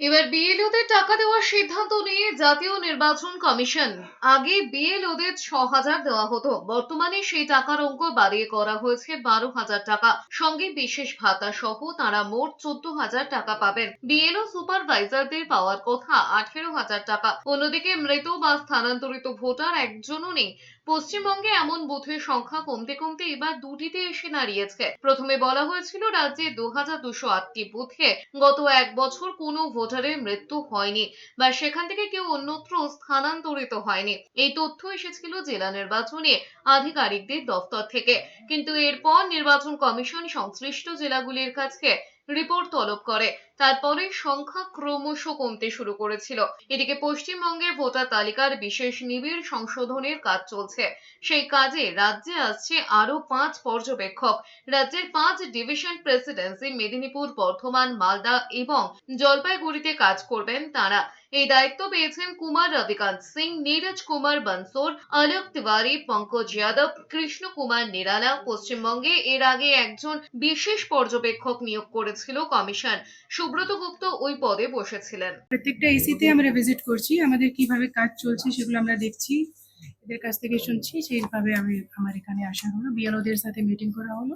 এবার বিএলওদের টাকা দেওয়ার সিদ্ধান্ত নিয়ে জাতীয় নির্বাচন কমিশন। আগে বিএলওদের ছ হাজার দেওয়া হতো। বর্তমানে সেই টাকার অঙ্ক বাড়িয়ে করা হয়েছে বারো হাজার টাকা। সঙ্গে বিশেষ ভাতা সহ তারা মোট চোদ্দ হাজার টাকা পাবেন। বিএলও সুপারভাইজারদের পাওয়ার কথা আঠেরো হাজার টাকা। অন্যদিকে মৃত বা স্থানান্তরিত ভোটার একজনও নেই। পশ্চিমবঙ্গে এমন বুথের সংখ্যা কমতে কমতে এবার দুটিতে এসে দাঁড়িয়েছে। প্রথমে বলা হয়েছিল রাজ্যে দু হাজার দুশো আটটি বুথে গত এক বছর কোনো ভোটারের মৃত্যু হয়নি বা সেখান থেকে কেউ অন্যত্র স্থানান্তরিত হয়নি। এই তথ্য এসেছিল জেলা নির্বাচনে আধিকারিকদের দপ্তর থেকে। কিন্তু এরপর নির্বাচন কমিশন সংশ্লিষ্ট জেলাগুলির কাছে রিপোর্ট তলব করে। তারপরে সংখ্যা ক্রমশ কমতে শুরু করেছিল। এদিকে পশ্চিমবঙ্গের ভোটার তালিকার বিশেষ নিবিড় সংশোধনের কাজ চলছে। সেই কাজে রাজ্যে আসছে আরও পাঁচ পর্যবেক্ষক। রাজ্যের পাঁচ ডিভিশন প্রেসিডেন্সি মেদিনীপুর, বর্ধমান, মালদা এবং জলপাইগুড়িতে কাজ করবেন তারা। এই দায়িত্ব পেয়েছেন কুমার রবিকান্ত সিং, নীরজ কুমার বনসোর অলোক তিওয়ারি, পঙ্কজ যাদব, কৃষ্ণ কুমার নিরালা। পশ্চিমবঙ্গে এর আগে একজন বিশেষ পর্যবেক্ষক নিয়োগ করেছিল কমিশন। সুব্রত গুপ্ত ওই পদে বসেছিলেন। প্রত্যেকটা এসিতে আমরা ভিজিট করছি, আমাদের কীভাবে কাজ চলছে সেগুলো আমরা দেখছি, এদের কাছ থেকে শুনছি, সেইভাবে আমি, আমার এখানে আসা হলো। বিএলওদের সাথে মিটিং করা হলো।